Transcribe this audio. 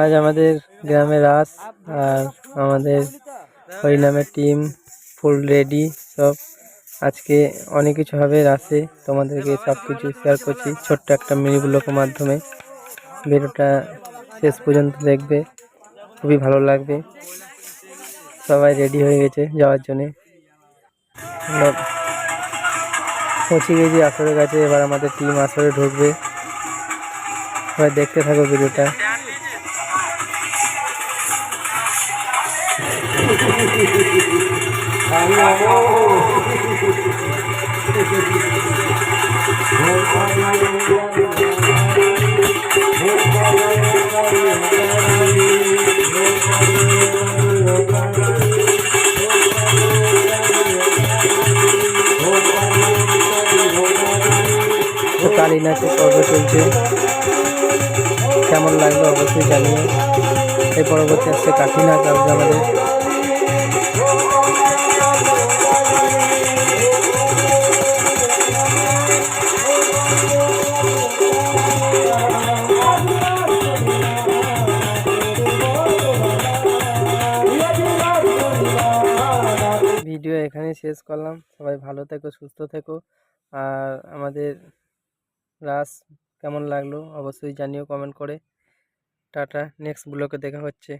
আজ আমাদের গ্রামে রাস আর আমাদের হরিনামের টিম ফুল রেডি সব আজকে অনেক কিছু হবে রাসে তোমাদেরকে সব কিছু শেয়ার করছি, ছোট্ট একটা মিনি ব্লগের মাধ্যমে। ভিডিওটা শেষ পর্যন্ত দেখবে, খুবই ভালো লাগবে। সবাই রেডি হয়ে গেছে যাওয়ার জন্যে। পৌঁছে গেছি আসরের কাছে, এবার আমাদের টিম আসরে ঢুকবে। সবাই দেখতে থাকো ভিডিওটা। কালী নাচের পর্ব চলছে। কেমন লাগল অবশ্যই জানিও। এই পরবর্তী আসছে কাঠি নাচ আসবে আমাদের ভিডিও এখানেই শেষ করলাম। সবাই ভালো থেকো, সুস্থ থেকো। আর আমাদের রাস কেমন লাগল অবশ্যই জানিও কমেন্ট করে। টাটা নেক্সট ব্লগে দেখা হচ্ছে।